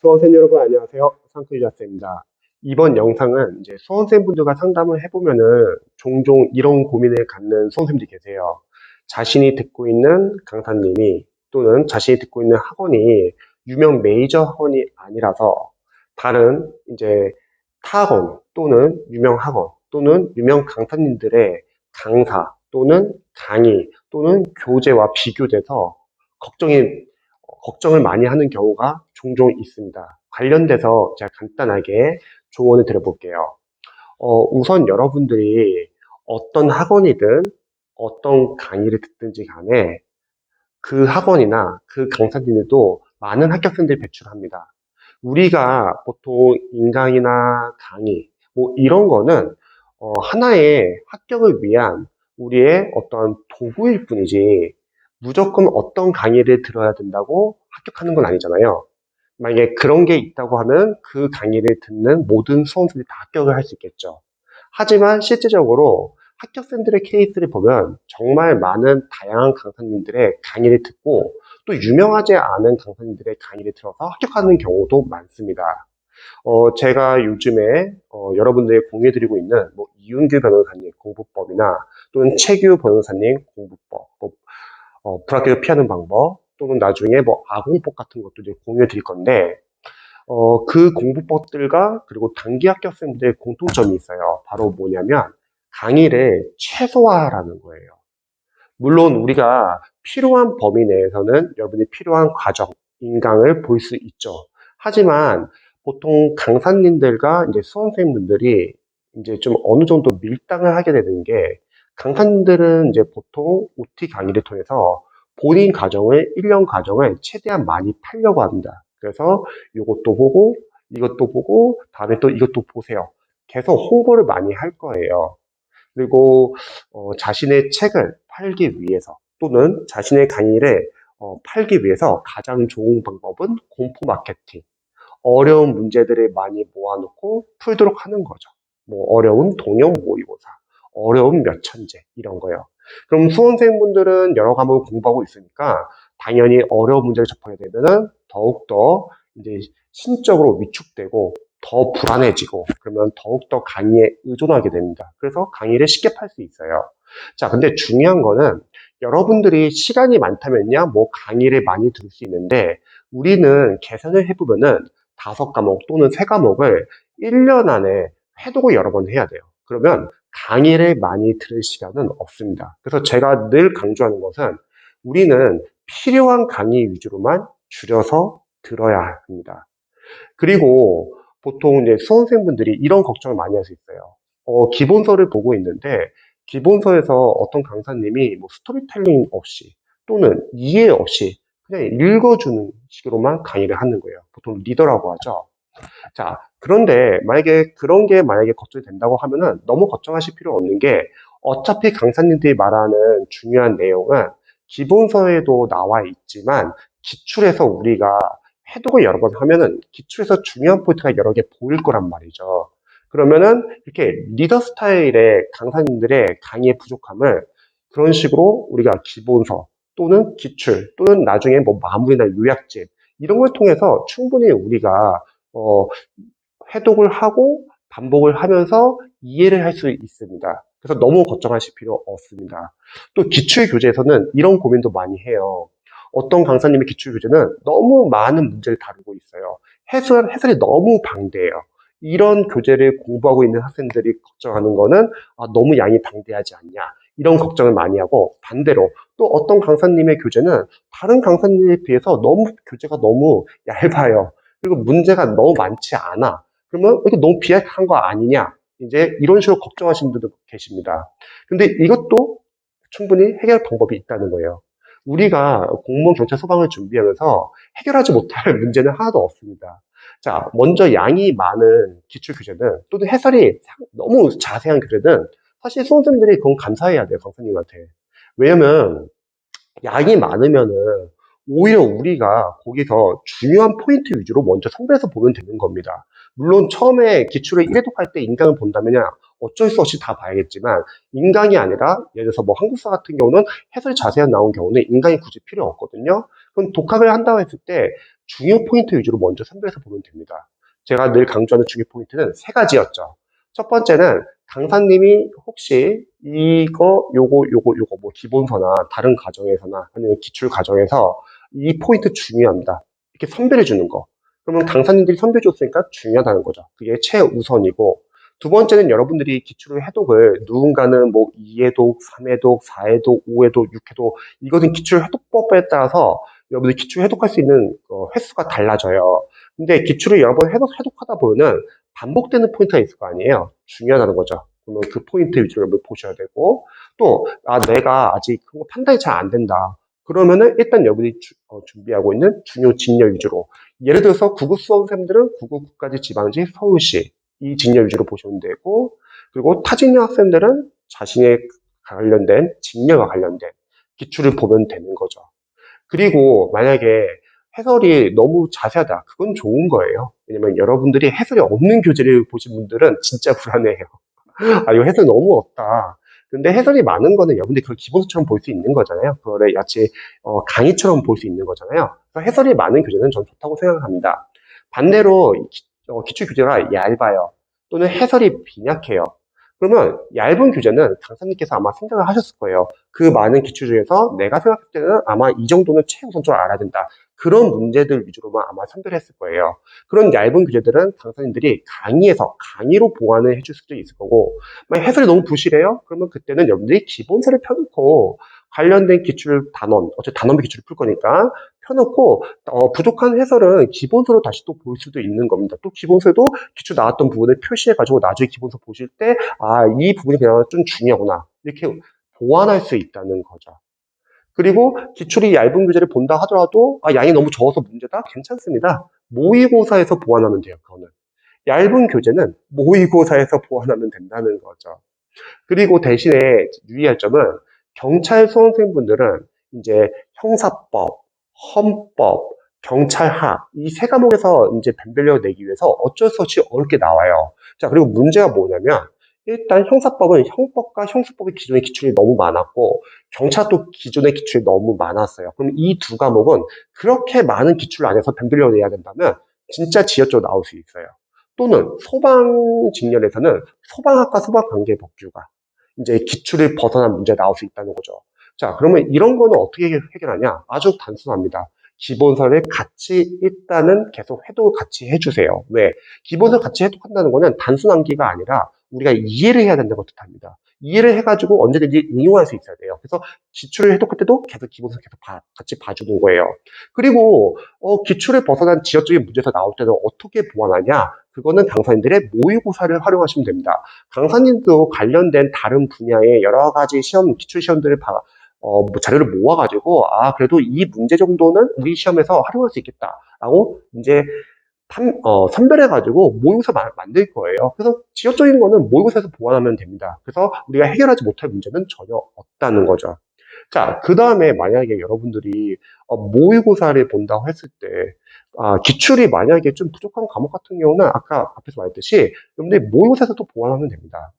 수험생 여러분 안녕하세요. 상크유자쌤입니다. 이번 영상은 이제 수험생 분들과 상담을 해보면은 종종 이런 고민을 갖는 수험생들이 계세요. 자신이 듣고 있는 강사님이 또는 자신이 듣고 있는 학원이 유명 메이저 학원이 아니라서 다른 이제 타 학원 또는 유명 학원 또는 유명 강사님들의 강사 또는 강의 또는 교재와 비교돼서 걱정이 걱정을 많이 하는 경우가 종종 있습니다. 관련돼서 제가 간단하게 조언을 드려볼게요. 어, 우선 여러분들이 어떤 학원이든 어떤 강의를 듣든지 간에 그 학원이나 그 강사님들도 많은 합격생들을 배출합니다. 우리가 보통 인강이나 강의, 뭐 이런 거는 어, 하나의 합격을 위한 우리의 어떤 도구일 뿐이지 무조건 어떤 강의를 들어야 된다고 합격하는 건 아니잖아요. 만약에 그런 게 있다고 하면 그 강의를 듣는 모든 수험생들이 다 합격을 할 수 있겠죠. 하지만 실제적으로 합격생들의 케이스를 보면 정말 많은 다양한 강사님들의 강의를 듣고 또 유명하지 않은 강사님들의 강의를 들어서 합격하는 경우도 많습니다. 어, 제가 요즘에 어, 여러분들이 공유해드리고 있는 뭐 이윤규 변호사님 공부법이나 또는 최규 변호사님 공부법, 뭐, 어, 불합격을 피하는 방법, 또는 나중에 뭐 아공법 같은 것도 이제 공유해 드릴 건데, 어, 그 공부법들과 그리고 단기 합격생들의 공통점이 있어요. 바로 뭐냐면 강의를 최소화하라는 거예요. 물론 우리가 필요한 범위 내에서는 여러분이 필요한 과정, 인강을 볼 수 있죠. 하지만 보통 강사님들과 이제 수험생분들이 이제 좀 어느 정도 밀당을 하게 되는 게 강사님들은 이제 보통 OT 강의를 통해서 본인 과정을, 1년 과정을 최대한 많이 팔려고 합니다. 그래서 이것도 보고, 이것도 보고, 다음에 또 이것도 보세요. 계속 홍보를 많이 할 거예요. 그리고 어, 자신의 책을 팔기 위해서 또는 자신의 강의를 어, 팔기 위해서 가장 좋은 방법은 공포 마케팅. 어려운 문제들을 많이 모아놓고 풀도록 하는 거죠. 뭐 어려운 동영 모의고사, 어려운 몇 천재 이런 거요. 그럼 수험생분들은 여러 과목을 공부하고 있으니까 당연히 어려운 문제를 접하게 되면은 더욱더 이제 심적으로 위축되고 더 불안해지고 그러면 더욱더 강의에 의존하게 됩니다. 그래서 강의를 쉽게 팔 수 있어요. 자, 근데 중요한 거는 여러분들이 시간이 많다면야 뭐 강의를 많이 들을 수 있는데 우리는 계산을 해보면은 다섯 과목 또는 세 과목을 1년 안에 회독을 여러 번 해야 돼요. 그러면 강의를 많이 들을 시간은 없습니다. 그래서 제가 늘 강조하는 것은 우리는 필요한 강의 위주로만 줄여서 들어야 합니다. 그리고 보통 이제 수험생분들이 이런 걱정을 많이 할 수 있어요. 어, 기본서를 보고 있는데 기본서에서 어떤 강사님이 뭐 스토리텔링 없이 또는 이해 없이 그냥 읽어주는 식으로만 강의를 하는 거예요. 보통 리더라고 하죠. 자, 그런데 만약에 그런 게 만약에 걱정이 된다고 하면은 너무 걱정하실 필요 없는 게 어차피 강사님들이 말하는 중요한 내용은 기본서에도 나와 있지만 기출에서 우리가 해독을 여러 번 하면은 기출에서 중요한 포인트가 여러 개 보일 거란 말이죠. 그러면은 이렇게 리더 스타일의 강사님들의 강의의 부족함을 그런 식으로 우리가 기본서 또는 기출 또는 나중에 뭐 마무리나 요약집 이런 걸 통해서 충분히 우리가 어, 해독을 하고 반복을 하면서 이해를 할 수 있습니다. 그래서 너무 걱정하실 필요 없습니다. 또 기출 교재에서는 이런 고민도 많이 해요. 어떤 강사님의 기출 교재는 너무 많은 문제를 다루고 있어요. 해설, 해설이 너무 방대해요. 이런 교재를 공부하고 있는 학생들이 걱정하는 거는 아, 너무 양이 방대하지 않냐. 이런 걱정을 많이 하고 반대로 또 어떤 강사님의 교재는 다른 강사님에 비해서 너무 교재가 너무 얇아요. 그리고 문제가 너무 많지 않아. 그러면 이게 너무 비약한 거 아니냐? 이제 이런 식으로 걱정하시는 분들도 계십니다. 근데 이것도 충분히 해결 방법이 있다는 거예요. 우리가 공무원 경찰 소방을 준비하면서 해결하지 못할 문제는 하나도 없습니다. 자, 먼저 양이 많은 기출 교재는 또는 해설이 너무 자세한 교재는 사실 수험생들이 그건 감사해야 돼요, 강사님한테. 왜냐면 양이 많으면은 오히려 우리가 거기서 중요한 포인트 위주로 먼저 선별해서 보면 되는 겁니다. 물론 처음에 기출을 1회독할 때 인강을 본다면야 어쩔 수 없이 다 봐야겠지만 인강이 아니라 예를 들어서 뭐 한국사 같은 경우는 해설이 자세히 나온 경우는 인강이 굳이 필요 없거든요. 그럼 독학을 한다고 했을 때 중요 포인트 위주로 먼저 선별해서 보면 됩니다. 제가 늘 강조하는 중요 포인트는 세 가지였죠. 첫 번째는 강사님이 혹시 이거, 요거, 요거, 요거, 뭐 기본서나 다른 과정에서나 아니면 기출 과정에서 이 포인트 중요합니다. 이렇게 선별해 주는 거. 그러면 강사님들이 선별해 줬으니까 중요하다는 거죠. 그게 최우선이고 두 번째는 여러분들이 기출을 해독을 누군가는 뭐 2회독, 3회독, 4회독, 5회독, 6회독 이것은 기출 해독법에 따라서 여러분들이 기출 해독할 수 있는 어, 횟수가 달라져요. 근데 기출을 여러 번 해독, 해독하다 보면은 반복되는 포인트가 있을 거 아니에요. 중요하다는 거죠. 그러면 그 포인트 위주로 보셔야 되고 또 아, 내가 아직 그거 판단이 잘 안 된다. 그러면은 일단 여러분이 주- 어, 준비하고 있는 중요 직렬 위주로 예를 들어서 구급 수험생들은 구급 국가지 지방지 서울시 이 직렬 위주로 보시면 되고 그리고 타직렬 학생들은 자신의 관련된 직렬과 관련된 기출을 보면 되는 거죠. 그리고 만약에 해설이 너무 자세하다. 그건 좋은 거예요. 왜냐면 여러분들이 해설이 없는 교재를 보신 분들은 진짜 불안해요. 아, 이거 해설 너무 없다. 근데 해설이 많은 거는 여러분들이 그걸 기본서처럼 볼 수 있는 거잖아요. 그거를 마치 어, 강의처럼 볼 수 있는 거잖아요. 그래서 해설이 많은 교재는 전 좋다고 생각합니다. 반대로 기, 어, 기출 교재가 얇아요. 또는 해설이 빈약해요. 그러면 얇은 교재는 강사님께서 아마 생각을 하셨을 거예요. 그 많은 기출 중에서 내가 생각할 때는 아마 이 정도는 최우선적으로 알아야 된다. 그런 문제들 위주로만 아마 선별했을 거예요. 그런 얇은 교재들은 강사님들이 강의에서 강의로 보완을 해줄 수도 있을 거고 만약 해설이 너무 부실해요? 그러면 그때는 여러분들이 기본서를 펴놓고 관련된 기출 단원, 어차피 단원별 기출을 풀 거니까 펴놓고 어, 부족한 해설은 기본서로 다시 또 볼 수도 있는 겁니다. 또 기본서에도 기출 나왔던 부분을 표시해가지고 나중에 기본서 보실 때 아, 이 부분이 그냥 좀 중요하구나. 이렇게 보완할 수 있다는 거죠. 그리고 기출이 얇은 교재를 본다 하더라도 아, 양이 너무 적어서 문제다? 괜찮습니다. 모의고사에서 보완하면 돼요, 그거는. 얇은 교재는 모의고사에서 보완하면 된다는 거죠. 그리고 대신에 유의할 점은 경찰 수험생분들은 이제 형사법, 헌법, 경찰학 이 세 과목에서 이제 변별력을 내기 위해서 어쩔 수 없이 어렵게 나와요. 자, 그리고 문제가 뭐냐면 일단 형사법은 형법과 형사법의 기존의 기출이 너무 많았고 경찰도 기존의 기출이 너무 많았어요. 그럼 이 두 과목은 그렇게 많은 기출 안에서 변별력을 내야 된다면 진짜 지역적으로 나올 수 있어요. 또는 소방 직렬에서는 소방학과 소방관계 법규가 이제 기출을 벗어난 문제가 나올 수 있다는 거죠. 자, 그러면 이런 거는 어떻게 해결하냐? 아주 단순합니다. 기본서를 같이 일단은 계속 해독을 같이 해주세요. 왜? 기본서 같이 해독한다는 거는 단순 암기가 아니라 우리가 이해를 해야 된다고 뜻합니다. 이해를 해가지고 언제든지 응용할 수 있어야 돼요. 그래서 기출을 해독할 때도 계속 기본서 계속 봐- 같이 봐주는 거예요. 그리고 어, 기출을 벗어난 지역적인 문제에서 나올 때는 어떻게 보완하냐? 그거는 강사님들의 모의고사를 활용하시면 됩니다. 강사님도 관련된 다른 분야의 여러 가지 시험, 기출 시험들을 봐, 어, 뭐 자료를 모아가지고, 아, 그래도 이 문제 정도는 우리 시험에서 활용할 수 있겠다라고 이제 판- 어, 선별해가지고 모의고사 마- 만들 거예요. 그래서 지역적인 거는 모의고사에서 보완하면 됩니다. 그래서 우리가 해결하지 못할 문제는 전혀 없다는 거죠. 자, 그 다음에 만약에 여러분들이 어, 모의고사를 본다고 했을 때, 아, 기출이 만약에 좀 부족한 과목 같은 경우는 아까 앞에서 말했듯이 여러분들이 모의고사에서도 보완하면 됩니다.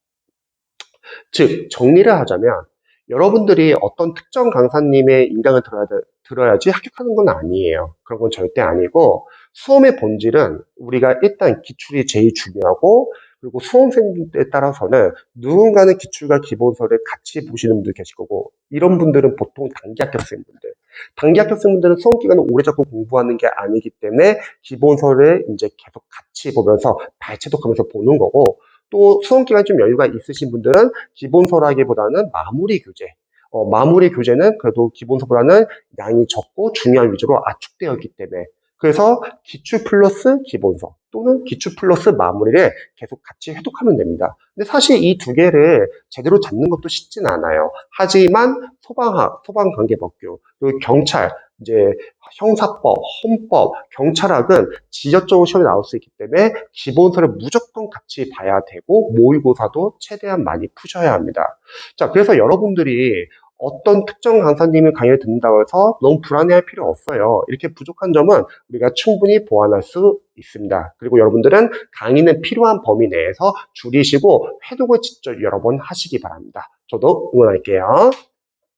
즉, 정리를 하자면 여러분들이 어떤 특정 강사님의 인강을 들어야, 돼- 들어야지 합격하는 건 아니에요. 그런 건 절대 아니고 수험의 본질은 우리가 일단 기출이 제일 중요하고 그리고 수험생에 따라서는 누군가는 기출과 기본서를 같이 보시는 분들 계실 거고 이런 분들은 보통 단기 합격생분들 단기 합격생분들은 수험 기간을 오래 잡고 공부하는 게 아니기 때문에 기본서를 이제 계속 같이 보면서 발췌독하면서 보는 거고 또 수험 기간 좀 여유가 있으신 분들은 기본서라기보다는 마무리 교재 어, 마무리 교재는 그래도 기본서보다는 양이 적고 중요한 위주로 압축되어 있기 때문에 그래서 기출 플러스 기본서 또는 기출 플러스 마무리를 계속 같이 해독하면 됩니다. 근데 사실 이 두 개를 제대로 잡는 것도 쉽진 않아요. 하지만 소방학, 소방관계법규, 그리고 경찰, 이제 형사법, 헌법, 경찰학은 지적적으로 시험에 나올 수 있기 때문에 기본서를 무조건 같이 봐야 되고 모의고사도 최대한 많이 푸셔야 합니다. 자, 그래서 여러분들이 어떤 특정 강사님의 강의를 듣는다고 해서 너무 불안해할 필요 없어요. 이렇게 부족한 점은 우리가 충분히 보완할 수 있습니다. 그리고 여러분들은 강의는 필요한 범위 내에서 줄이시고 해독을 직접 여러 번 하시기 바랍니다. 저도 응원할게요.